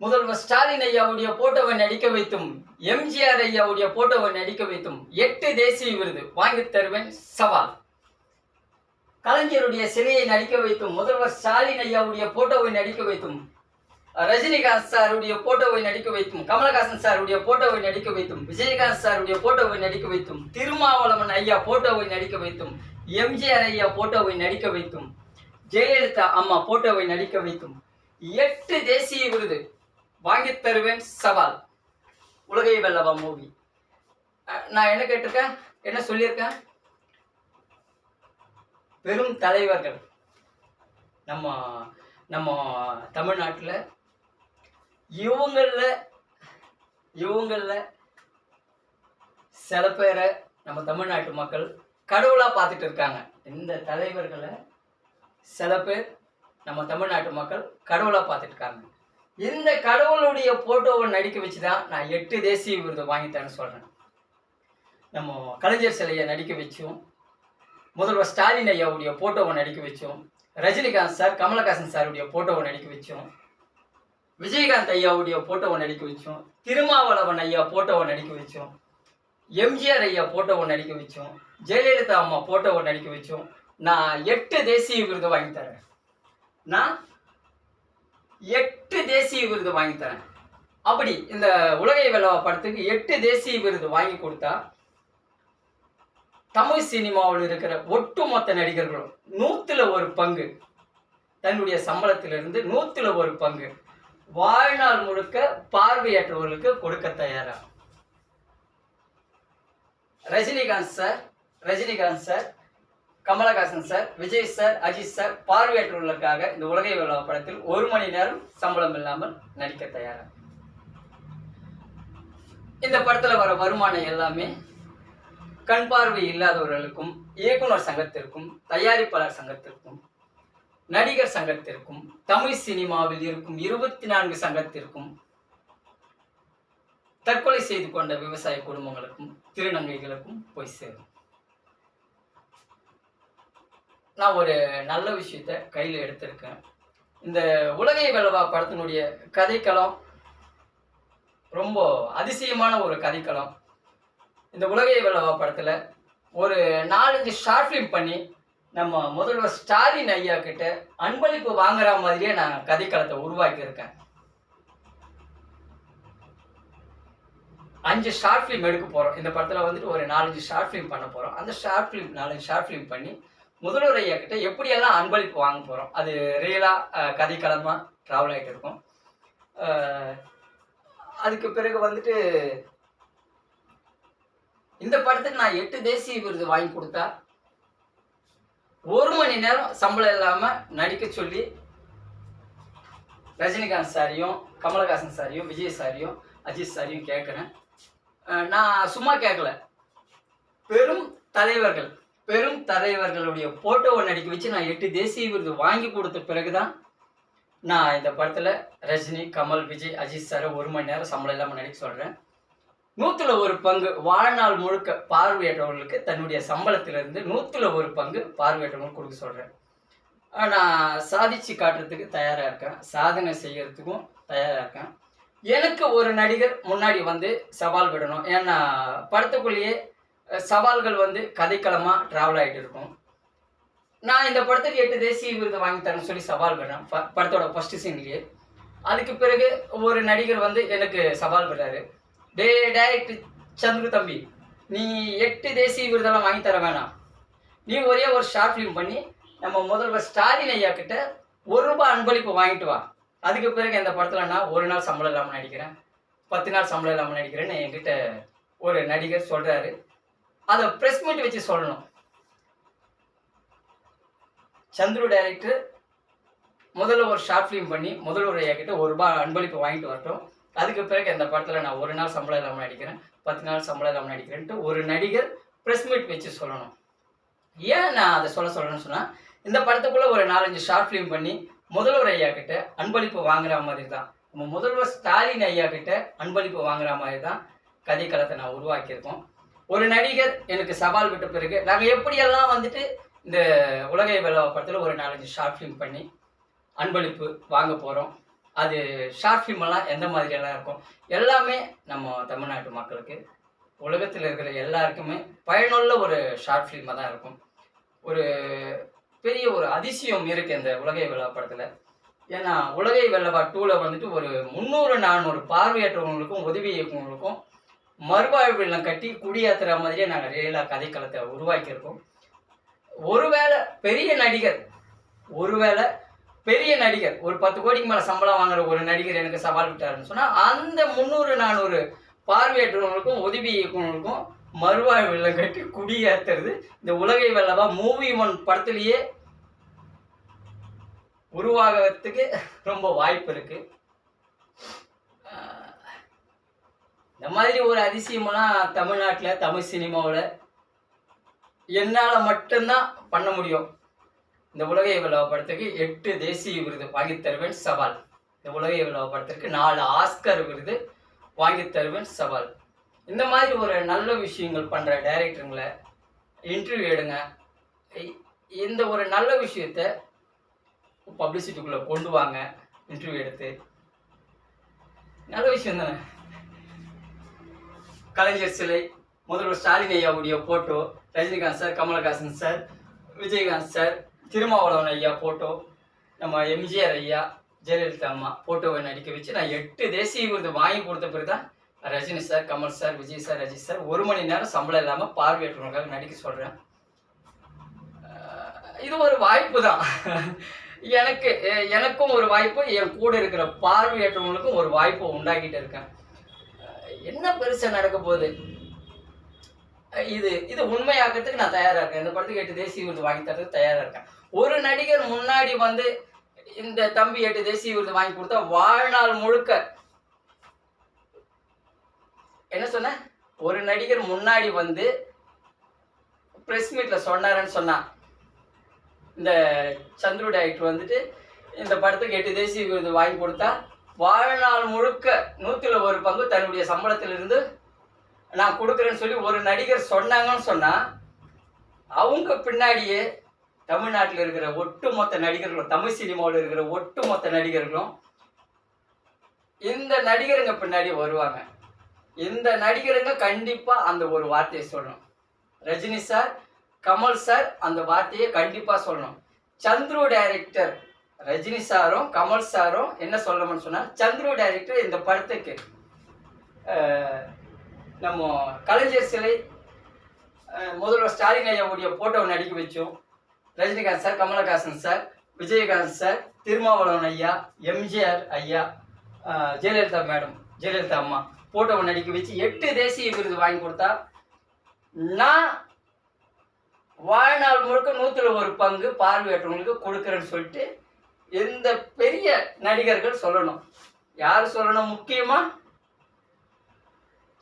முதல்வர் ஸ்டாலின் ஐயாவுடைய போட்டோவை நடிக்க வைத்தும் எம்ஜிஆர் ஐயாவுடைய போட்டோவை நடிக்க வைத்தும் எட்டு தேசிய விருது வாங்கி தருவேன் சவால். கலைஞருடைய சிலையை நடிக்க வைத்தும் முதல்வர் ஸ்டாலின் ஐயாவுடைய போட்டோவை நடிக்க வைத்தும் ரஜினிகாந்த் சாருடைய போட்டோவை நடிக்க வைத்தும் கமலஹாசன் சாருடைய போட்டோவை நடிக்க வைத்தும் விஜயகாந்த் சாருடைய போட்டோவை நடிக்க வைத்தும் திருமாவளவன் ஐயா போட்டோவை நடிக்க வைத்தும் எம்ஜிஆர் ஐயா போட்டோவை நடிக்க வைத்தும் ஜெயலலிதா அம்மா போட்டோவை நடிக்க வைத்தும் எட்டு தேசிய விருது வாங்கித் தருவேன் சவால். உலகை வெல்லவா மூவி. நான் என்ன கேட்டிருக்கேன்? என்ன சொல்லியிருக்கேன்? பெரும் தலைவர்கள். நம்ம நம்ம தமிழ்நாட்டில் இவங்களில் இவங்களில் சில பேரை நம்ம தமிழ்நாட்டு மக்கள் கடவுளாக பார்த்துட்டு இருக்காங்க. இந்த தலைவர்களை சில பேர் நம்ம தமிழ்நாட்டு மக்கள் கடவுளாக பார்த்துட்டு இருக்காங்க. இந்த கடவுளுடைய போட்டோவை நடிக்க வச்சு தான் நான் எட்டு தேசிய விருது வாங்கித்தரேன்னு சொல்கிறேன் நம்ம கலைஞர் சிலையை நடிக்க வச்சும் முதல்வர் ஸ்டாலின் ஐயாவுடைய போட்டோவை நடிக்க வச்சோம் ரஜினிகாந்த் சார் கமலஹாசன் சாருடைய போட்டோவை நடிக்க வச்சோம் விஜயகாந்த் ஐயாவுடைய போட்டோவை நடிக்க வச்சோம் திருமாவளவன் ஐயா போட்டோவை நடிக்க வச்சோம் எம்ஜிஆர் ஐயா போட்டோவை நடிக்க வச்சோம் ஜெயலலிதா அம்மா போட்டோவை நடிக்க வச்சோம் நான் எட்டு தேசிய விருது வாங்கி தரேன் நான் எட்டு தேசிய விருது வாங்கி தரேன். அப்படி இந்த உலகை வெல்லவா படத்துக்கு எட்டு தேசிய விருது வாங்கி கொடுத்தா தமிழ் சினிமாவில் இருக்கிற ஒட்டுமொத்த நடிகர்களும் நூற்றுல ஒரு பங்கு தன்னுடைய சம்பளத்திலிருந்து நூற்றுல ஒரு பங்கு வாழ்நாள் முழுக்க பார்வையற்றவர்களுக்கு கொடுக்க தயாரா? Rajinikanth sir Rajinikanth sir Kamal Haasan sir Vijay sir Ajith sir பார்வையற்றவர்களுக்காக இந்த உலகை விழா படத்தில் ஒரு மணி நேரம் சம்பளம் இல்லாமல் நடிக்க தயாரா? இந்த படத்தில் வர வருமானம் எல்லாமே கண் பார்வை இல்லாதவர்களுக்கும் இயக்குனர் சங்கத்திற்கும் தயாரிப்பாளர் சங்கத்திற்கும் நடிகர் சங்கத்திற்கும் தமிழ் சினிமாவில் இருக்கும் இருபத்தி நான்கு சங்கத்திற்கும் தற்கொலை செய்து கொண்ட விவசாய குடும்பங்களுக்கும் திருநங்கைகளுக்கும் போய் சேரும். நான் ஒரு நல்ல விஷயத்த கையில் எடுத்திருக்கேன். இந்த உலகை வெல்லவா படத்தினுடைய கதைக்களம் ரொம்ப அதிசயமான ஒரு கதைக்களம். இந்த உலகை வெல்லவா படத்தில் ஒரு நாலஞ்சு ஷார்ட் ஃபிலிம் பண்ணி நம்ம முதல்வர் ஸ்டாலின் ஐயா கிட்ட அன்பளிப்பு வாங்குற மாதிரியே நான் கதைக்களத்தை உருவாக்கியிருக்கேன். அஞ்சு ஷார்ட் ஃபிலிம் எடுக்க போகிறோம் இந்த படத்தில் வந்துட்டு ஒரு நாலஞ்சு ஷார்ட் ஃபிலிம் பண்ண போகிறோம் அந்த ஷார்ட் ஃபிலிம் நாலஞ்சு ஷார்ட் ஃபிலிம் பண்ணி முதல்வர் ஐயா கிட்ட எப்படியெல்லாம் அன்பளிப்பு வாங்க போகிறோம் அது ரியலாக கதைக்களமாக ட்ராவல் ஆகிட்டு இருக்கும். அதுக்கு பிறகு வந்துட்டு இந்த படத்துக்கு நான் எட்டு தேசிய விருது வாங்கி கொடுத்தா ஒரு மணி நேரம் சம்பளம் இல்லாமல் நடிக்க சொல்லி ரஜினிகாந்த் சாரியும் கமலஹாசன் சாரியும் விஜய் சாரியும் அஜித் சாரியும் கேட்குறேன். நான் சும்மா கேட்கல. பெரும் தலைவர்கள். பெரும் தலைவர்களுடைய போட்டோவை நடிக்க வச்சு நான் எட்டு தேசிய விருது வாங்கி கொடுத்த பிறகுதான் நான் இந்த படத்தில் ரஜினி கமல் விஜய் அஜித் சாரை ஒரு மணி நேரம் சம்பளம் இல்லாமல் நடிக்க சொல்கிறேன் நூற்றுல ஒரு பங்கு வாழ்நாள் முழுக்க பார்வையற்றவர்களுக்கு தன்னுடைய சம்பளத்திலிருந்து நூற்றுல ஒரு பங்கு பார்வையற்றவங்களுக்கு கொடுக்க சொல்கிறேன் நான் சாதிச்சு காட்டுறதுக்கு தயாராக இருக்கேன். சாதனை செய்யறதுக்கும் தயாராக இருக்கேன். எனக்கு ஒரு நடிகர் முன்னாடி வந்து சவால் விடணும். ஏன்னா படத்துக்குள்ளேயே சவால்கள் வந்து கதைக்களமாக ட்ராவல் ஆகிட்டு இருக்கும். நான் இந்த படத்துக்கு எட்டு தேசிய விருது வாங்கி தரேன்னு சொல்லி சவால் விடுறேன் ப- படத்தோட ஃபஸ்ட்டு சீன்லேயே அதுக்கு பிறகு ஒரு நடிகர் வந்து எனக்கு சவால் விடுறாரு டே டேரக்ட் சந்துரு தம்பி நீ எட்டு தேசிய விருதெல்லாம் வாங்கி தர வேணாம். நீ ஒரே ஒரு ஷார்ட் ஃபிலிம் பண்ணி நம்ம முதல்வர் ஸ்டாலின் ஐயா கிட்ட ஒரு ரூபாய் அன்பளிப்பு வாங்கிட்டு வா. அதுக்கு பிறகு இந்த படத்தில் நான் ஒரு நாள் சம்பளம் இல்லாமல் நடிக்கிறேன். பத்து நாள் சம்பளம் இல்லாமல் நடிக்கிறேன்னு என்கிட்ட ஒரு நடிகர் சொல்கிறாரு அதை ப்ரெஸ் மீட் வச்சு சொல்லணும். சந்துரு டைரக்டர் முதல்ல ஒரு ஷார்ட் ஃபிலிம் பண்ணி முதல்வர் ஐயா கிட்ட ஒரு ரூபாய் அன்பளிப்பு வாங்கிட்டு வரட்டும். அதுக்கு பிறகு இந்த படத்தில் நான் ஒரு நாள் சம்பளம் இல்லாமல் நடிக்கிறேன் பத்து நாள் சம்பளம் இல்லாமல் நடிக்கிறேன்ட்டு ஒரு நடிகர் ப்ரெஸ் மீட் வச்சு சொல்லணும். ஏன் நான் அதை சொல்ல சொல்கிறேன்னு சொன்னால் இந்த படத்துக்குள்ளே ஒரு நாலஞ்சு ஷார்ட் ஃபிலிம் பண்ணி முதல்வர் ஐயா கிட்ட அன்பளிப்பு வாங்குற மாதிரி தான் நம்ம முதல்வர் ஸ்டாலின் ஐயா கிட்ட அன்பளிப்பு வாங்குற மாதிரி தான் கதைக்களத்தை நான் உருவாக்கியிருக்கோம். ஒரு நடிகர் எனக்கு சவால் விட்ட பிறகு நாங்கள் எப்படியெல்லாம் வந்துட்டு இந்த உலகை வெள்ளவ படத்தில் ஒரு நாலஞ்சு ஷார்ட் ஃபிலிம் பண்ணி அன்பளிப்பு வாங்க போகிறோம் அது ஷார்ட் ஃபிலிம் எல்லாம் எந்த மாதிரியெல்லாம் இருக்கும் எல்லாமே நம்ம தமிழ்நாட்டு மக்களுக்கு உலகத்தில் இருக்கிற எல்லாருக்குமே பயனுள்ள ஒரு ஷார்ட் ஃபிலிமாக தான் இருக்கும். ஒரு பெரிய ஒரு அதிசயம் இருக்கு இந்த உலகை வெள்ளா படத்தில். ஏன்னா உலகை வெள்ளவா டூவில் வந்துட்டு ஒரு முந்நூறு நானூறு பார்வையற்றவங்களுக்கும் உதவி இயக்குவங்களுக்கும் மறுவாழ்வு இல்லம் கட்டி குடியாத்துற மாதிரியே நாங்கள் ரியலாக கதைக்களத்தை உருவாக்கியிருக்கோம். ஒருவேளை பெரிய நடிகர் ஒருவேளை பெரிய நடிகர் ஒரு பத்து கோடிக்கு மேலே சம்பளம் வாங்குற ஒரு நடிகர் எனக்கு சவால் விட்டாருன்னு சொன்னால் அந்த முந்நூறு நானூறு பார்வையற்றவங்களுக்கும் உதவி இயக்குவங்களுக்கும் மறுவாழ்வு இல்லம் கட்டி குடியேற்றுறது இந்த உலகை வெல்லவா மூவி ஒன் படத்துலேயே உருவாகிறதுக்கு ரொம்ப வாய்ப்பு இருக்குது இந்த மாதிரி ஒரு அதிசயமெல்லாம் தமிழ்நாட்டில் தமிழ் சினிமாவில் என்னால் மட்டும்தான் பண்ண முடியும். இந்த உலகை விழா படத்துக்கு எட்டு தேசிய விருது வாங்கி தருவேன் சவால். இந்த உலகை விழா படத்திற்கு நாலு ஆஸ்கர் விருது வாங்கி தருவேன் சவால். இந்த மாதிரி ஒரு நல்ல விஷயங்கள் பண்ணுற டைரக்டருங்களை இன்டர்வியூ எடுங்க. இந்த ஒரு நல்ல விஷயத்த பப்ளிசிட்டிக்குள்ளே கொண்டு வாங்க இன்டர்வியூ எடுத்து. நல்ல விஷயம் தானே? கலைஞர் சிலை முதல்வர் ஸ்டாலின் ஐயாவுடைய photo Rajinikanth sir Kamal Haasan sir Vijayakanth sir Thirumavalavan ஐயா போட்டோ நம்ம எம்ஜிஆர் ஐயா ஜெயலலிதா அம்மா போட்டோவை நடிக்க வச்சு நான் எட்டு தேசிய விருது வாங்கி கொடுத்த பிறகு தான் Rajini sir Kamal sir Vijay sir Rajini sir ஒரு மணி நேரம் சம்பளம் இல்லாமல் பார்வையற்றவர்களுக்காக நடிக்க சொல்கிறேன் இது ஒரு வாய்ப்பு தான். எனக்கு எனக்கும் ஒரு வாய்ப்பு என் கூட இருக்கிற பார்வையற்றவங்களுக்கும் ஒரு வாய்ப்பை உண்டாக்கிட்டு இருக்கேன். என்ன பெருசா நடக்க போகுது? இது இது உண்மையாக்கிறதுக்கு நான் தயாரா இருக்கேன். இந்த படத்துக்கு எட்டு தேசிய விருது வாங்கி தரதுக்கு தயாரா இருக்கேன். ஒரு நடிகர் முன்னாடி வந்து இந்த தம்பி எட்டு தேசிய விருது வாங்கி கொடுத்தா வாழ்நாள் முழுக்க என்ன சொன்ன? ஒரு நடிகர் முன்னாடி வந்து பிரஸ் மீட்ல சொன்னாருன்னு சொன்னான் இந்த சந்துரு டைரக்டர் வந்துட்டு இந்த படத்துக்கு எட்டு தேசிய விருது வாங்கி கொடுத்தா வாழ்நாள் முழுக்க நூற்றில் ஒரு பங்கு தன்னுடைய சம்பளத்திலிருந்து நான் கொடுக்குறேன்னு சொல்லி ஒரு நடிகர் சொன்னாங்கன்னு சொன்னால் அவங்க பின்னாடியே தமிழ்நாட்டில் இருக்கிற ஒட்டுமொத்த நடிகர்களும் தமிழ் சினிமாவில் இருக்கிற ஒட்டுமொத்த நடிகர்களும் இந்த நடிகருங்க பின்னாடி வருவாங்க. இந்த நடிகருங்க கண்டிப்பாக அந்த ஒரு வார்த்தையை சொல்லணும். ரஜினி சார் கமல் சார் அந்த வார்த்தையை கண்டிப்பாக சொல்லணும். சந்துரு டைரக்டர் ரஜினி சாரும் கமல் சாரும் என்ன சொல்லணும்னு சொன்னால் சந்துரு டைரக்டர் இந்த படத்துக்கு நம்ம கலைஞர் சிலை முதல்வர் ஸ்டாலின் ஐயாவுடைய போட்டோவை நடிக்க வச்சோம். Rajinikanth sir Kamal Haasan sir Vijayakanth sir Thirumavalavan ஐயா எம்ஜிஆர் ஐயா ஜெயலலிதா மேடம் ஜெயலலிதா அம்மா போட்டோவை நடிக்க வச்சு எட்டு தேசிய விருது வாங்கி கொடுத்தா நான் வாழ்நாள் முழுக்க நூற்றில் ஒரு பங்கு பார்வையற்றவங்களுக்கு கொடுக்குறேன்னு சொல்லிட்டு இந்த பெரிய நடிகர்கள் சொல்லணும்? யார் சொல்லணும் முக்கியமா?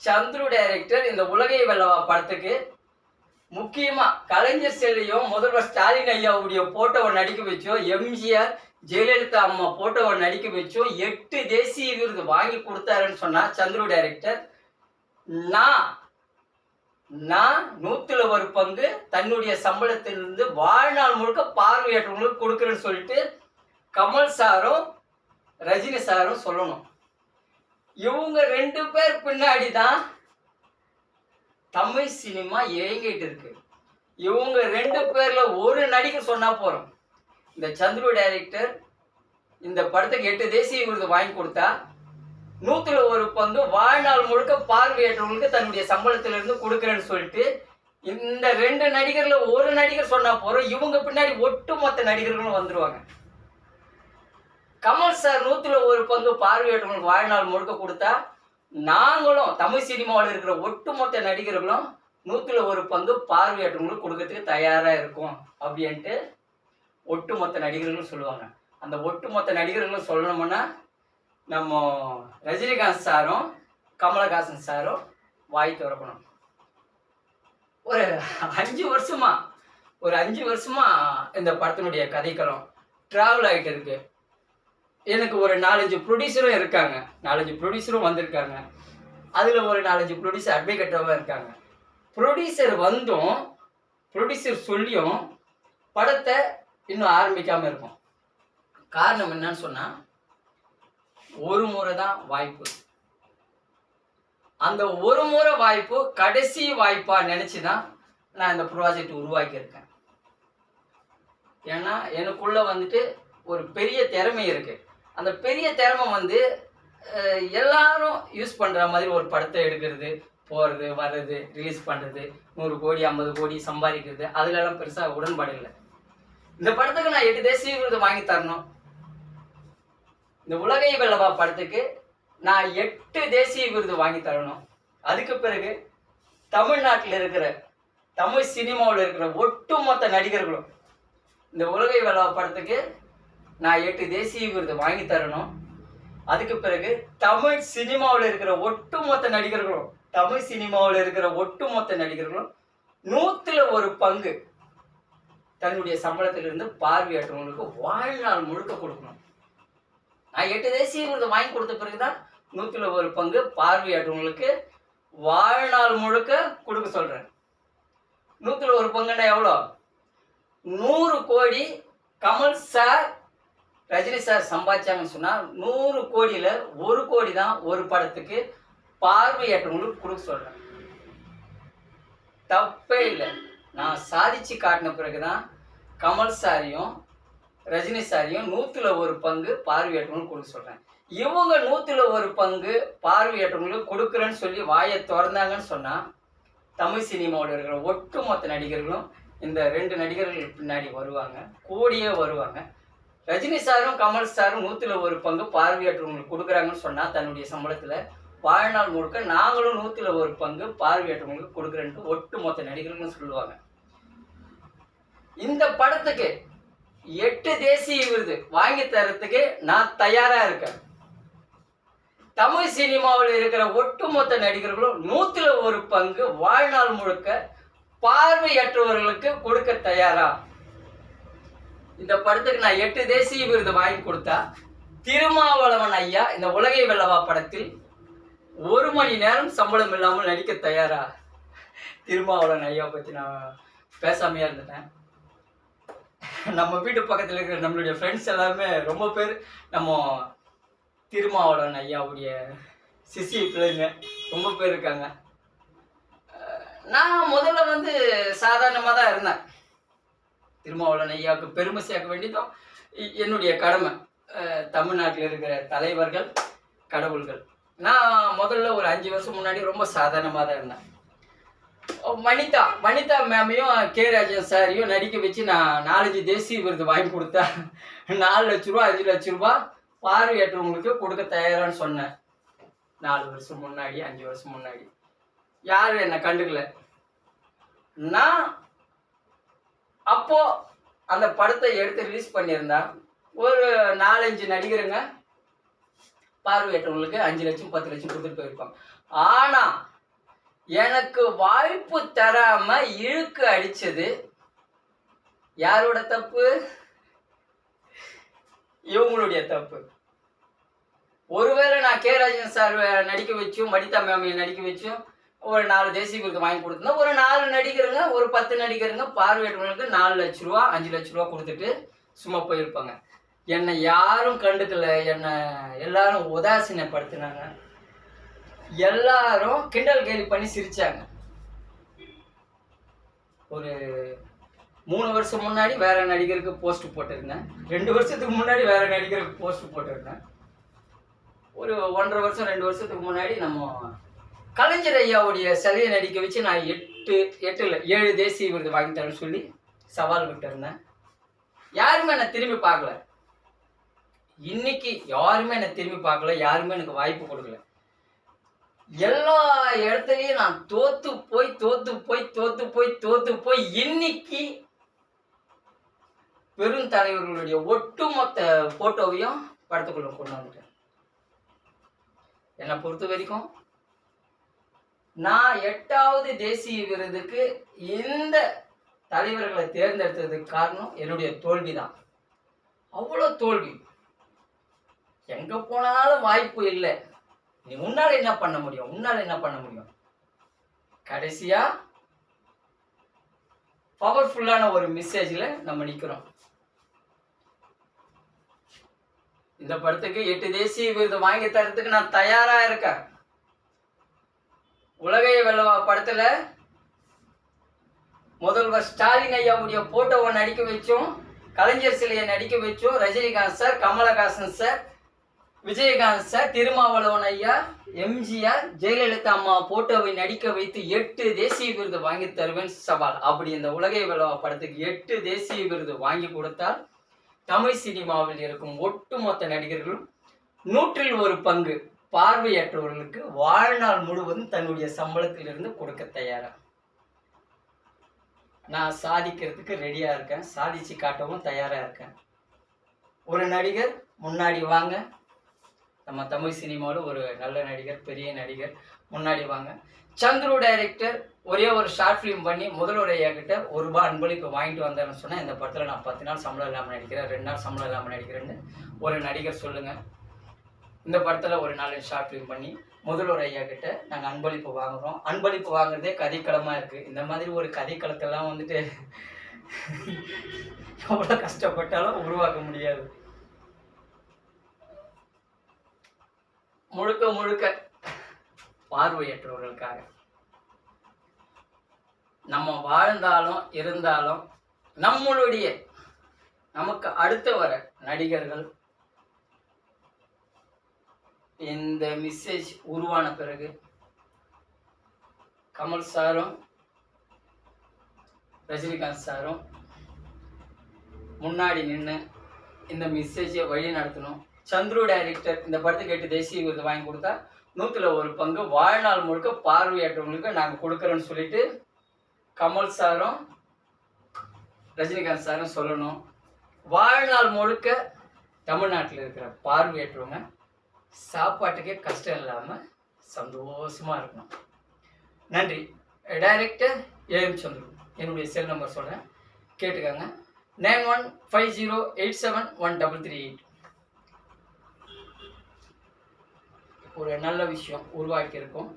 சந்துரு டைரக்டர் இந்த உலகை வெல்லவா படத்துக்கு. முக்கியமா கலைஞர் செல்லியும் முதல்வர் ஸ்டாலின் ஐயாவுடைய போட்டோவை நடிக்க வச்சோம் எம்ஜிஆர் ஜெயலலிதா அம்மா போட்டோவை நடிக்க வச்சோம் எட்டு தேசிய விருது வாங்கி கொடுத்தாருன்னு சொன்னா சந்துரு டைரக்டர் நான் நான் நூத்துல ஒரு பங்கு தன்னுடைய சம்பளத்திலிருந்து வாழ்நாள் முழுக்க பார்வையற்றவங்களுக்கு கொடுக்குறேன்னு சொல்லிட்டு கமல் சாரும் ரஜினி சாரும் சொல்லணும். இவங்க ரெண்டு பேர் பின்னாடி தான் தமிழ் சினிமா இயங்கிட்டு இருக்கு. இவங்க ரெண்டு பேர்ல ஒரு நடிகர் சொன்னா போறோம். இந்த சந்துரு டைரக்டர் இந்த படத்துக்கு எட்டு தேசிய விருது வாங்கி கொடுத்தா நூத்துல ஒரு பங்கு வாழ்நாள் முழுக்க பார்வையற்றவங்களுக்கு தன்னுடைய சம்பளத்துல இருந்து கொடுக்குறேன்னு சொல்லிட்டு இந்த ரெண்டு நடிகர்ல ஒரு நடிகர் சொன்னா போறோம். இவங்க பின்னாடி ஒட்டுமொத்த நடிகர்களும் வந்துருவாங்க. கமல் சார் நூத்துல ஒரு பங்கு பார்வையாளர்களுக்கு வாழ்நாள் முழுக்க கொடுத்தா நாங்களும் தமிழ் சினிமாவில் இருக்கிற ஒட்டுமொத்த நடிகர்களும் நூத்துல ஒரு பங்கு பார்வையாளர்களுக்கு கொடுக்கறதுக்கு தயாரா இருக்கும் அப்படின்ட்டு ஒட்டுமொத்த நடிகர்களும் சொல்லுவாங்க. அந்த ஒட்டுமொத்த நடிகர்களும் சொல்லணும்னா நம்ம ரஜினிகாந்த் சாரும் கமலஹாசன் சாரும் வாய் திறக்கணும். ஒரு அஞ்சு வருஷமா ஒரு அஞ்சு வருஷமா இந்த படத்தினுடைய கதைக்களம் டிராவல் ஆகிட்டு இருக்கு. எனக்கு ஒரு நாலஞ்சு ப்ரொடியூசரும் இருக்காங்க. நாலஞ்சு ப்ரொடியூசரும் வந்திருக்காங்க. அதில் ஒரு நாலஞ்சு ப்ரொடியூசர் அட்வொகேட்டாகவும் இருக்காங்க. ப்ரொடியூசர் வந்தும் ப்ரொடியூசர் சொல்லியும் படத்தை இன்னும் ஆரம்பிக்காமல் இருக்கும். காரணம் என்னன்னு சொன்னால் ஒரு முறை தான் வாய்ப்பு. அந்த ஒரு முறை வாய்ப்பு கடைசி வாய்ப்பாக நினச்சி தான் நான் இந்த ப்ராஜெக்ட் உருவாக்கியிருக்கேன். ஏன்னா எனக்குள்ளே வந்துட்டு ஒரு பெரிய திறமை இருக்குது அந்த பெரிய திறமை வந்து எல்லாரும் யூஸ் பண்ணுற மாதிரி ஒரு படத்தை எடுக்கிறது போகிறது வர்றது ரிலீஸ் பண்ணுறது நூறு கோடி ஐம்பது கோடி சம்பாதிக்கிறது அதுலலாம் எல்லாம் உடன்பாடு இல்லை. இந்த படத்துக்கு நான் எட்டு தேசிய விருது வாங்கி தரணும். இந்த உலகை வெல்லவா படத்துக்கு நான் எட்டு தேசிய விருது வாங்கி தரணும். அதுக்கு பிறகு தமிழ்நாட்டில் இருக்கிற தமிழ் சினிமாவில் இருக்கிற ஒட்டுமொத்த நடிகர்களும் இந்த உலகை வெல்லவா படத்துக்கு நான் எட்டு தேசிய விருது வாங்கி தரணும். அதுக்கு பிறகு தமிழ் சினிமாவில் இருக்கிற ஒட்டுமொத்த நடிகர்களும் தமிழ் சினிமாவில் இருக்கிற ஒட்டுமொத்த நடிகர்களும் நூற்றில் ஒரு பங்கு தன்னுடைய சம்பளத்திலிருந்து பார்வையாற்றவங்களுக்கு வாழ்நாள் முழுக்க கொடுக்கணும். நான் எட்டு தேசிய விருது வாங்கி கொடுத்த பிறகுதான் நூற்றில் ஒரு பங்கு பார்வையாற்றவங்களுக்கு வாழ்நாள் முழுக்க கொடுக்க சொல்கிறேன் நூற்றில் ஒரு பங்குன்னா எவ்வளோ? நூறு கோடி கமல் சார் ரஜினி சார் சம்பாதிச்சாங்கன்னு சொன்னால் நூறு கோடியில் ஒரு கோடி தான் ஒரு படத்துக்கு பார்வையற்றவங்களுக்கு கொடுக்க சொல்கிறேன் தப்பே இல்லை. நான் சாதிச்சு காட்டின பிறகு தான் கமல் சாரையும் ரஜினி சாரையும் நூற்றில் ஒரு பங்கு பார்வையற்றவங்களுக்கு கொடுக்க சொல்கிறேன் இவங்க நூற்றில் ஒரு பங்கு பார்வையற்றவங்களுக்கு கொடுக்குறேன்னு சொல்லி வாயை திறந்தாங்கன்னு சொன்னால் தமிழ் சினிமாவில் இருக்கிற ஒட்டுமொத்த நடிகர்களும் இந்த ரெண்டு நடிகர்கள் பின்னாடி வருவாங்க கூடியே வருவாங்க. ரஜினி சாரும் கமல் சாரும் நூத்துல ஒரு பங்கு பார்வையற்றவங்களுக்கு கொடுக்குறாங்கன்னு சொன்னா தன்னுடைய சம்பளத்துல வாழ்நாள் முழுக்க நாங்களும் நூத்துல ஒரு பங்கு பார்வையற்றவங்களுக்கு கொடுக்குறேன்ட்டு ஒட்டுமொத்த நடிகர்கள்னு சொல்லுவாங்க. இந்த படத்துக்கு எட்டு தேசிய விருது வாங்கி தரத்துக்கு நான் தயாரா இருக்கேன். தமிழ் சினிமாவில் இருக்கிற ஒட்டுமொத்த நடிகர்களும் நூத்துல ஒரு பங்கு வாழ்நாள் முழுக்க பார்வையற்றவர்களுக்கு கொடுக்க தயாரா? இந்த படத்துக்கு நான் எட்டு தேசிய விருது வாங்கி கொடுத்தா திருமாவளவன் ஐயா இந்த உலகை வெள்ளவா படத்தில் ஒரு மணி நேரம் சம்பளம் இல்லாமல் நடிக்க தயாரா? திருமாவளவன் ஐயா பற்றி நான் பேசாமையா இருந்துட்டேன். நம்ம வீட்டு பக்கத்தில் இருக்கிற நம்மளுடைய ஃப்ரெண்ட்ஸ் எல்லாருமே ரொம்ப பேர் நம்ம திருமாவளவன் ஐயாவுடைய சிசி பிள்ளைங்க ரொம்ப பேர் இருக்காங்க. நான் முதல்ல வந்து சாதாரணமாக தான் இருந்தேன். திருமாவளவன் ஐயாவுக்கு பெருமை சேர்க்க வேண்டியதும் என்னுடைய கடமை. தமிழ்நாட்டில் இருக்கிற தலைவர்கள் கடவுள்கள். நான் முதல்ல ஒரு அஞ்சு வருஷம் முன்னாடி ரொம்ப சாதாரணமாக தான் இருந்தேன் வனிதா வனிதா மேமையும் கே ராஜன் சாரையும் நடிக்க வச்சு நான் நாலஞ்சு தேசிய விருது வாங்கி கொடுத்தேன். நாலு லட்ச ரூபா அஞ்சு லட்ச ரூபா பார்வையற்றவங்களுக்கு கொடுக்க தயாரான்னு சொன்னேன். நாலு வருஷம் முன்னாடி அஞ்சு வருஷம் முன்னாடி. யாரும் என்னை கண்டுக்கல. நான் அப்போ அந்த படத்தை எடுத்து ரிலீஸ் பண்ணியிருந்தா ஒரு நாலஞ்சு நடிகருங்க பார்வையற்றவங்களுக்கு அஞ்சு லட்சம் பத்து லட்சம் கொடுத்துட்டு போயிருப்பாங்க. ஆனா எனக்கு வாய்ப்பு தராம இழுக்கு அடிச்சது யாரோட தப்பு? இவங்களுடைய தப்பு. ஒருவேளை நான் கே. ராஜன் சார் நடிக்க வச்சும் வனிதா மேமியை நடிக்க வச்சும் ஒரு நாலு தேசிய வாங்கி கொடுத்துருந்தா ஒரு நாலு நடிகருங்க ஒரு பத்து நடிகருங்க பார்வையிட்டவங்களுக்கு நாலு லட்ச ரூபா அஞ்சு லட்ச ரூபா கொடுத்துட்டு சும்மா போயிருப்பாங்க. என்னை யாரும் கண்டுக்கல என்னை எல்லாரும் உதாசீனப்படுத்தினாங்க. எல்லாரும் கிண்டல் கேலி பண்ணி சிரிச்சாங்க. ஒரு மூணு வருஷம் முன்னாடி வேற நடிகருக்கு போஸ்ட் போட்டிருந்தேன். ரெண்டு வருஷத்துக்கு முன்னாடி வேற நடிகருக்கு போஸ்ட் போட்டிருந்தேன். ஒரு ஒன்றரை வருஷம் ரெண்டு வருஷத்துக்கு முன்னாடி நம்ம கலைஞர் ஐயாவுடைய சிலையை நடிக்க வச்சு நான் எட்டு எட்டு இல்லை ஏழு தேசிய விருது வாங்கி தரேன்னு சொல்லி சவால் விட்டுருந்தேன் யாருமே என்னை திரும்பி பார்க்கல. இன்னைக்கு யாருமே என்னை திரும்பி பார்க்கல யாருமே எனக்கு வாய்ப்பு கொடுக்கல. எல்லா இடத்துலையும் நான் தோத்து போய் தோத்து போய் தோத்து போய் தோத்து போய் இன்னைக்கு பெரும் தலைவர்களுடைய ஒட்டுமொத்த போட்டோவையும் படத்துக்குள்ள கொண்டு வந்துட்டேன். என்னை பொறுத்த வரைக்கும் நான் எட்டாவது தேசிய விருதுக்கு இந்த தலைவர்களை தேர்ந்தெடுத்ததுக்கு காரணம் என்னுடைய தோல்விதான். அவ்வளோ தோல்வி. எங்கே போனாலும் வாய்ப்பு இல்லை. நீ உன்னால் என்ன பண்ண முடியும்? உன்னால் என்ன பண்ண முடியும்? கடைசியாக பவர்ஃபுல்லான ஒரு மெசேஜில் நம்ம நிற்கிறோம் இந்த படத்துக்கு எட்டு தேசிய விருது வாங்கி தரத்துக்கு நான் தயாராக இருக்கேன். உலகை வெல்லவா படத்துல முதல்வர் ஸ்டாலின் ஐயாவுடைய போட்டோவை நடிக்க வச்சும் கலைஞர் சிலையை நடிக்க வச்சும் Rajinikanth sir Kamal Haasan sir Vijayakanth sir Thirumavalavan ஐயா எம்ஜிஆர் ஜெயலலிதா அம்மா போட்டோவை நடிக்க வைத்து எட்டு தேசிய விருது வாங்கி தருவேன் சவால். அப்படி இந்த உலகை வெல்லவா படத்துக்கு எட்டு தேசிய விருது வாங்கி கொடுத்தால் தமிழ் சினிமாவில் இருக்கும் ஒட்டுமொத்த நடிகர்களும் நூற்றில் ஒரு பங்கு பார்வையற்றவர்களுக்கு வாழ்நாள் முழுவதும் தன்னுடைய சம்பளத்திலிருந்து கொடுக்க தயாரா? நான் சாதிக்கிறதுக்கு ரெடியா இருக்கேன். சாதிச்சு காட்டவும் தயாரா இருக்கேன். ஒரு நடிகர் முன்னாடி வாங்க. நம்ம தமிழ் சினிமாவில் ஒரு நல்ல நடிகர் பெரிய நடிகர் முன்னாடி வாங்க. சந்துரு டைரக்டர் ஒரே ஒரு ஷார்ட் ஃபிலிம் பண்ணி முதல்வரையா கிட்ட ஒரு ரூபாய் அன்பளிப்பு வாங்கிட்டு வந்தேன்னு சொன்னால் இந்த படத்தில் நான் பத்து நாள் சம்பளம் இல்லாமல் நடிக்கிறேன் ரெண்டு நாள் சம்பளம் இல்லாமல் நடிக்கிறேன்னு ஒரு நடிகர் சொல்லுங்கள் இந்த படத்தில் ஒரு நாள் ஷார்ட் ஃபிலிம் பண்ணி முதல்வர் ஐயா கிட்ட நாங்கள் அன்பளிப்பு வாங்குறோம். அன்பளிப்பு வாங்குறதே கதைக்களமாக இருக்குது இந்த மாதிரி ஒரு கதைக்களத்தெல்லாம் வந்துட்டு எவ்வளோ கஷ்டப்பட்டாலும் உருவாக்க முடியாது. முழுக்க முழுக்க பார்வையற்றவர்களுக்காக. நம்ம வாழ்ந்தாலும் இருந்தாலும் நம்மளுடைய நமக்கு அடுத்து வர நடிகர்கள் இந்த மெசேஜ் உருவான பிறகு கமல் சாரும் ரஜினிகாந்த் சாரும் முன்னாடி நின்று இந்த மெசேஜை வழி நடத்தணும். சந்துரு டைரக்டர் இந்த படத்துக்கு எட்டு தேசிய விருது வாங்கி கொடுத்தா நூற்றுல ஒரு பங்கு வாழ்நாள் முழுக்க பார்வையற்றவங்களுக்கு நாங்கள் கொடுக்குறோன்னு சொல்லிட்டு கமல் சாரும் ரஜினிகாந்த் சாரும் சொல்லணும். வாழ்நாள் முழுக்க தமிழ்நாட்டில் இருக்கிற பார்வையற்றவங்க சாப்பாட்டுக்கே கஷ்டம் இல்லாமல் சந்தோஷமாக இருக்கணும். நன்றி. Director AM Chandru. என்னுடைய செல் நம்பர் சொல்கிறேன் கேட்டுக்கோங்க. Nine one five zero eight seven one double three eight ஒரு நல்ல விஷயம் உருவாக்கியிருக்கோம்.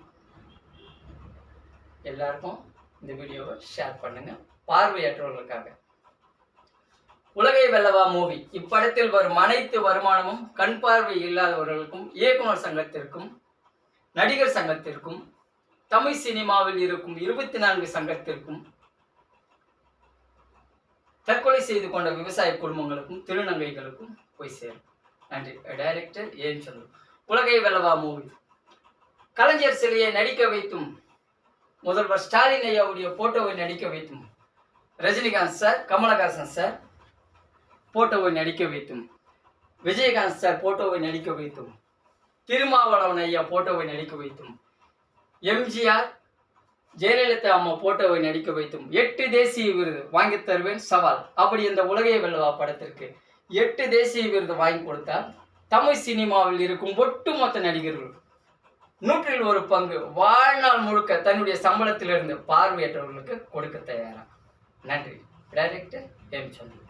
எல்லாருக்கும் இந்த வீடியோவை ஷேர் பண்ணுங்கள் பார்வையற்றவர்களுக்காக. உலகை வெல்லவா மூவி. இப்படத்தில் வரும் அனைத்து வருமானமும் கண் பார்வை இல்லாதவர்களுக்கும் இயக்குனர் சங்கத்திற்கும் நடிகர் சங்கத்திற்கும் தமிழ் சினிமாவில் இருக்கும் இருபத்தி நான்கு சங்கத்திற்கும் தற்கொலை செய்து கொண்ட விவசாய குடும்பங்களுக்கும் திருநங்கைகளுக்கும் போய் சேரும். நன்றி. டைரக்டர் ஏன் சொல்லு உலகை வெல்லவா மூவி. கலைஞர் சிலையை நடிக்க வைத்தும் முதல்வர் ஸ்டாலின் ஐயாவுடைய போட்டோவை நடிக்க வைத்தும் ரஜினிகாந்த் சார் கமலஹாசன் சார் போட்டோவை நடிக்க வைத்தும். விஜயகாந்த் சார் போட்டோவை நடிக்க வைத்தும். திருமாவளவன் ஐயா போட்டோவை நடிக்க வைத்தும். எம்ஜிஆர் ஜெயலலிதா அம்மா போட்டோவை நடிக்க வைத்தும். எட்டு தேசிய விருது வாங்கி தருவேன் சவால். அப்படி இந்த உலகை வெல்லவா படத்திற்கு. எட்டு தேசிய விருது வாங்கி கொடுத்தால் தமிழ் சினிமாவில் இருக்கும் ஒட்டுமொத்த நடிகர்கள் நூற்றில் ஒரு பங்கு வாழ்நாள் முழுக்க தன்னுடைய சம்பளத்திலிருந்து பார்வையற்றவர்களுக்கு கொடுக்க தயாரா? நன்றி. டைரக்டர் எம் சந்திரன்